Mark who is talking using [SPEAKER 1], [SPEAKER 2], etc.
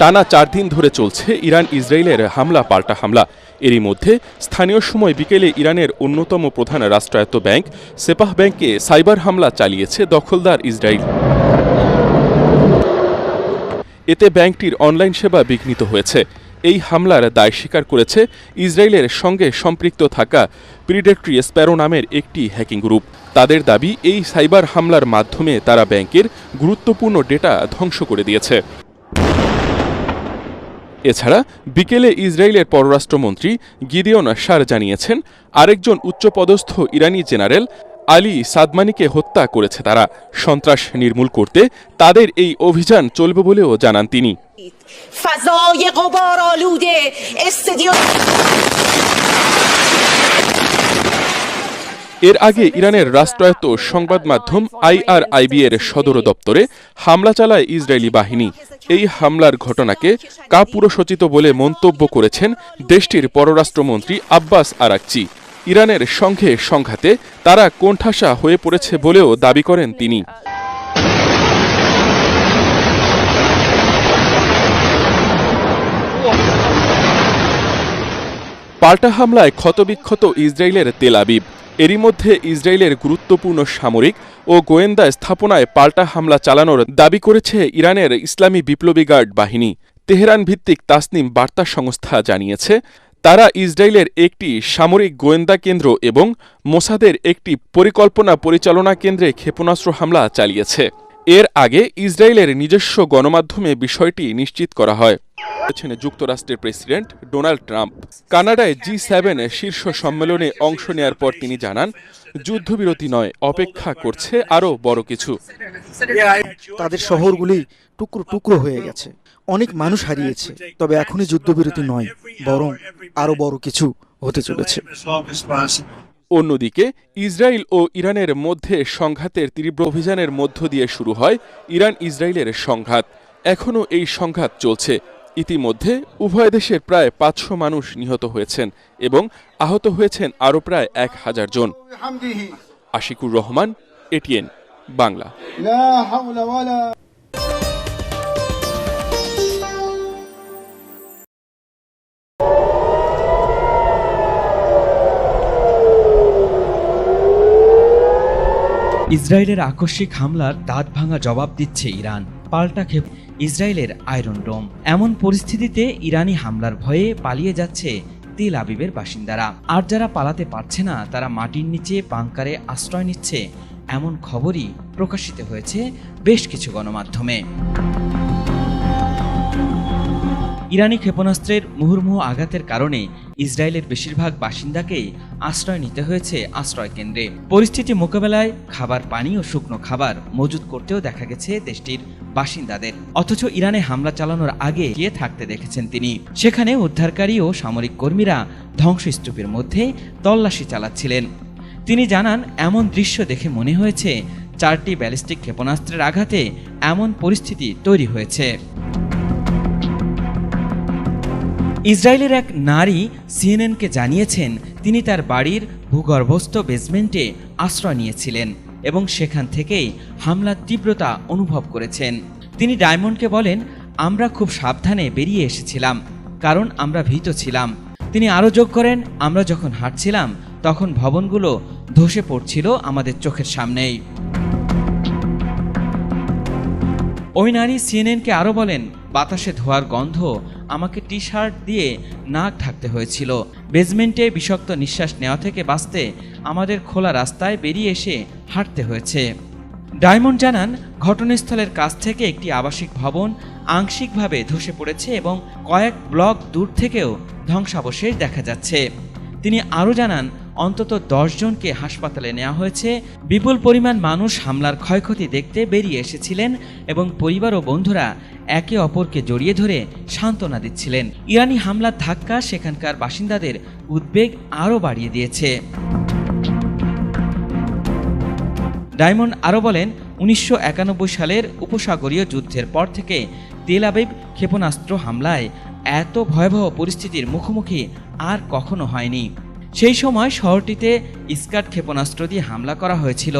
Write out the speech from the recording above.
[SPEAKER 1] টানা চার দিন ধরে চলছে ইরান ইসরায়েলের হামলা, পাল্টা হামলা। এরই মধ্যে স্থানীয় সময় বিকেলে ইরানের অন্যতম প্রধান রাষ্ট্রায়ত্ত ব্যাংক সেপাহ ব্যাংকে সাইবার হামলা চালিয়েছে দখলদার ইসরায়েল। এতে ব্যাংকটির অনলাইন সেবা বিঘ্নিত হয়েছে। এই হামলার দায় স্বীকার করেছে ইসরায়েলের সঙ্গে সম্পৃক্ত থাকা প্রিডেক্টরি স্প্যারো নামের একটি হ্যাকিং গ্রুপ। তাদের দাবি, এই সাইবার হামলার মাধ্যমে তারা ব্যাংকের গুরুত্বপূর্ণ ডেটা ধ্বংস করে দিয়েছে। এছাড়া বিকেলে ইসরায়েলের পররাষ্ট্রমন্ত্রী গিদিয়ন শার জানিয়েছেন, আরেকজন উচ্চপদস্থ ইরানি জেনারেল আলী সাদমানিকে হত্যা করেছে তারা। সন্ত্রাস নির্মূল করতে তাদের এই অভিযান চলবে বলেও জানান তিনি। এর আগে ইরানের রাষ্ট্রায়ত্ত সংবাদ মাধ্যম আইআরআইবি এর সদর দপ্তরে হামলা চালায় ইসরায়েলি বাহিনী। এই হামলার ঘটনাকে কাপুরসচিত বলে মন্তব্য করেছেন দেশটির পররাষ্ট্রমন্ত্রী আব্বাস আরাকচি। ইরানের সঙ্গে সংঘাতে তারা কোণঠাসা হয়ে পড়েছে বলেও দাবি করেন তিনি। পাল্টা হামলায় ক্ষতবিক্ষত ইসরায়েলের তেল আবিব। এরই মধ্যে ইসরায়েলের গুরুত্বপূর্ণ সামরিক ও গোয়েন্দা স্থাপনায় পাল্টা হামলা চালানোর দাবি করেছে ইরানের ইসলামী বিপ্লবী গার্ড বাহিনী। তেহরান ভিত্তিক তাসনিম বার্তা সংস্থা জানিয়েছে, তারা ইসরায়েলের একটি সামরিক গোয়েন্দা কেন্দ্র এবং মোসাদের একটি পরিকল্পনা পরিচালনা কেন্দ্রে ক্ষেপণাস্ত্র হামলা চালিয়েছে। এর আগে ইসরায়েলের নিজস্ব গণমাধ্যমে বিষয়টি নিশ্চিত করা হয়। বলেছেন যুক্তরাষ্ট্রের প্রেসিডেন্ট ডোনাল্ড ট্রাম্প। কানাডায় জি সেভেন শীর্ষ সম্মেলনে অংশ নেয়ার পর তিনি জানান যুদ্ধবিরতি নয় অপেক্ষা করছে আরও বড় কিছু।
[SPEAKER 2] তাদের শহরগুলি টুকরো টুকরো হয়ে গেছে। অনেক মানুষ হারিয়েছে তবে এখনই যুদ্ধবিরতি নয় বরং আরও বড় কিছু হতে চলেছে।
[SPEAKER 1] অন্যদিকে ইসরায়েল ও ইরানের মধ্যে সংঘাতের তীব্র অভিযানের মধ্য দিয়ে শুরু হয় ইরান ইসরায়েলের সংঘাত। এখনও এই সংঘাত চলছে। ইতিমধ্যে উভয় দেশের প্রায় পাঁচশো মানুষ নিহত হয়েছেন এবং আহত হয়েছেন আরও প্রায় এক হাজার জন। আশিকুর রহমান, এটিএন বাংলা।
[SPEAKER 3] ইসরায়েলের আকস্মিক হামলার দাঁত ভাঙা জবাব দিচ্ছে ইরান। পাল্টা ক্ষেপ ইসরায়েলের আয়রন ডোম। এমন পরিস্থিতিতে ইরানি হামলার ভয়ে পালিয়ে যাচ্ছে তেল আবিবের বাসিন্দারা। আর যারা পালাতে পারছে না, তারা মাটির নিচে বাংকারে আশ্রয় নিচ্ছে, এমন খবরই প্রকাশিত হয়েছে বেশ কিছু গণমাধ্যমে। ইরানি ক্ষেপণাস্ত্রের মুহুর্মুহু আঘাতের কারণে ইসরায়েলের বেশিরভাগ বাসিন্দাকেই আশ্রয় নিতে হয়েছে আশ্রয় কেন্দ্রে। পরিস্থিতি মোকাবেলায় খাবার, পানি ও শুকনো খাবার মজুত করতেও দেখা গেছে দেশটির বাসিন্দাদের। অথচ ইরানে হামলা চালানোর আগে গিয়ে থাকতে দেখেছেন তিনি। সেখানে উদ্ধারকারী ও সামরিক কর্মীরা ধ্বংসস্তূপের মধ্যে তল্লাশি চালাচ্ছিলেন। তিনি জানান, এমন দৃশ্য দেখে মনে হয়েছে, চারটি ব্যালিস্টিক ক্ষেপণাস্ত্রের আঘাতে এমন পরিস্থিতি তৈরি হয়েছে। ইসরায়েলের এক নারী সিএনএনকে জানিয়েছেন, তিনি তার বাড়ির ভূগর্ভস্থ বেসমেন্টে আশ্রয় নিয়েছিলেন এবং সেখান থেকেই হামলার তীব্রতা অনুভব করেছেন। তিনি ডায়মন্ডকে বলেন, আমরা খুব সাবধানে বেরিয়ে এসেছিলাম, কারণ আমরা ভীত ছিলাম। তিনি আরও যোগ করেন, আমরা যখন হাঁটছিলাম, তখন ভবনগুলো ধসে পড়ছিল আমাদের চোখের সামনেই। ওই নারী সিএনএনকে আরও বলেন, বাতাসে ধোয়ার গন্ধ আমাকে টি শার্ট দিয়ে নাক ঢাকতে হয়েছিল। বেসমেন্টে বিষাক্ত নিঃশ্বাস নেওয়া থেকে বাঁচতে আমাদের খোলা রাস্তায় বেরিয়ে এসে হাঁটতে হয়েছে। ডায়মন্ড জানান, ঘটনাস্থলের কাছ থেকে একটি আবাসিক ভবন আংশিকভাবে ধসে পড়েছে এবং কয়েক ব্লক দূর থেকেও ধ্বংসাবশেষ দেখা যাচ্ছে। তিনি আরও জানান অন্তত জনকে হাসপাতালে নেওয়া হয়েছে। বিপুল পরিমাণ মানুষ হামলার ক্ষয়ক্ষতি দেখতে বেরিয়ে এসেছিলেন এবং পরিবার ও বন্ধুরা একে অপরকে জড়িয়ে ধরে সান্ত্বনা দিচ্ছিলেন। ইরানি হামলার ধাক্কা সেখানকার বাসিন্দাদের উদ্বেগ আরও বাড়িয়ে দিয়েছে। ডায়মন্ড আরও বলেন, উনিশশো একানব্বই সালের উপসাগরীয় যুদ্ধের পর থেকে তেল আবিব ক্ষেপণাস্ত্র হামলায় এত ভয়াবহ পরিস্থিতির মুখোমুখি আর কখনো হয়নি। সেই সময় শহরটিতে স্কাট ক্ষেপণাস্ত্র দিয়ে হামলা করা হয়েছিল।